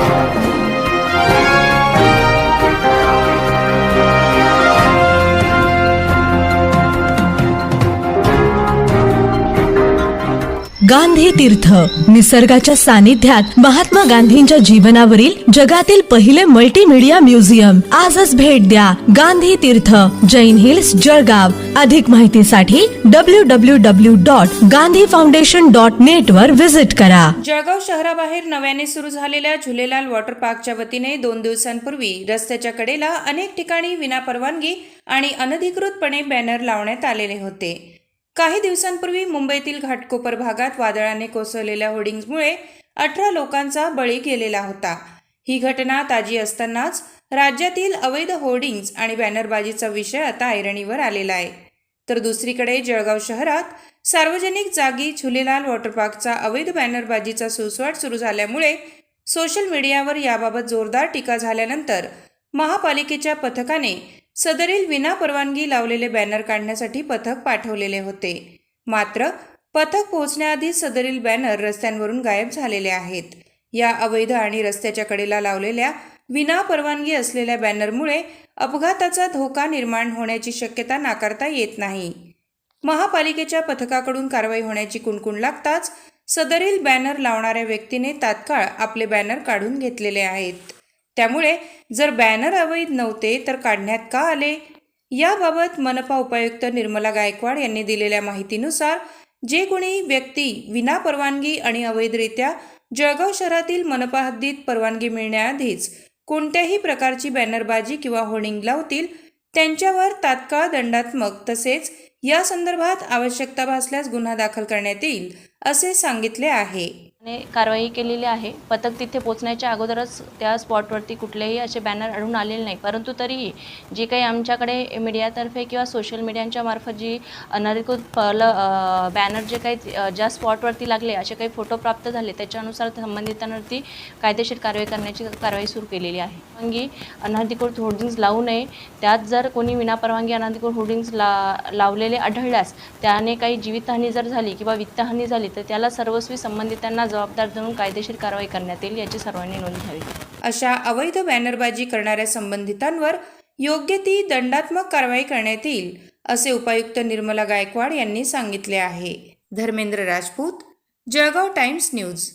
Thank you. Gandhi तीर्थ. निसर्गाच्या सानिध्यात महात्मा गांधींच्या जीवनावरील जगातील पहिले मल्टीमीडिया म्युझियम आजच भेट द्या गांधी तीर्थ. जैन हिल्स जळगाव. अधिक माहितीसाठी W W W dot Gandhi foundation dot net वर व्हिजिट करा. जळगाव शहराबाहेर नव्याने सुरू झालेल्या झुलेलाल वॉटर पार्कच्या वतीने दोन दिवसांपूर्वी रस्त्याच्या कडेला अनेक ठिकाणी विनापरवानगी आणि अनधिकृतपणे बॅनर लावण्यात आलेले होते. काही दिवसांपूर्वी मुंबईतील घाटकोपर भागात वादळाने कोसळलेल्या होर्डिंग्जमुळे अठरा लोकांचा बळी गेलेला होता. ही घटना ताजी असतानाच राज्यातील अवैध होर्डिंग्ज आणि बॅनरबाजीचा विषय आता ऐरणीवर आलेला आहे. तर दुसरीकडे जळगाव शहरात सार्वजनिक जागी झुलेलाल वॉटर पार्कचा अवैध बॅनरबाजीचा सुसवाट सुरू झाल्यामुळे सोशल मीडियावर याबाबत जोरदार टीका झाल्यानंतर महापालिकेच्या पथकाने सदरील विनापरवानगी लावलेले बॅनर काढण्यासाठी पथक पाठवलेले होते. मात्र पथक पोहोचण्याआधी सदरील बॅनर रस्त्यांवरून गायब झालेले आहेत. या अवैध आणि रस्त्याच्या कडेला लावलेल्या विनापरवानगी असलेल्या बॅनरमुळे अपघाताचा धोका निर्माण होण्याची शक्यता नाकारता येत नाही. महापालिकेच्या पथकाकडून कारवाई होण्याची कुणकुण लागताच सदरील बॅनर लावणाऱ्या व्यक्तीने तात्काळ आपले बॅनर काढून घेतलेले आहेत. त्यामुळे जर बॅनर अवैध नव्हते तर काढण्यात का आले? याबाबत मनपा उपायुक्त निर्मला गायकवाड यांनी दिलेल्या माहितीनुसार जे कोणी व्यक्ती विनापरवानगी आणि अवैधरित्या जळगाव शहरातील मनपा हद्दीत परवानगी मिळण्याआधीच कोणत्याही प्रकारची बॅनरबाजी किंवा होर्डिंग लावतील त्यांच्यावर तात्काळ दंडात्मक तसेच या संदर्भात आवश्यकता भासल्यास गुन्हा दाखल करण्यात येईल असे सांगितले आहे. कारवाई केलेली आहे. पथक तिथे पोहोचण्याच्या अगोदरच त्या स्पॉटवरती कुठलेही असे बॅनर आढळून आलेले नाही. परंतु तरीही जे काही आमच्याकडे मीडियातर्फे किंवा सोशल मीडियांच्या मार्फत जी अनधिकृत फल बॅनर जे काही ज्या स्पॉटवरती लागले असे काही फोटो प्राप्त झाले त्याच्यानुसार संबंधितांवरती कायदेशीर कारवाई करण्याची कारवाई सुरू केलेली आहे. परवानगी अनधिकृत होर्डिंग्ज लावू नये. त्यात जर कोणी विनापरवानगी अनधिकृत होर्डिंग्ज ला लावले झालेले आढळल्यास त्याने काही जीवितहानी जर झाली किंवा वित्तहानी झाली तर त्याला सर्वस्वी संबंधितांना जबाबदार धरून कायदेशीर कारवाई करण्यात येईल याची सर्वांनी नोंद घ्यावी. अशा अवैध बॅनरबाजी करणाऱ्या संबंधितांवर योग्य ती दंडात्मक कारवाई करण्यात येईल असे उपायुक्त निर्मला गायकवाड यांनी सांगितले आहे. Dharmendra Rajput Jalgaon times news.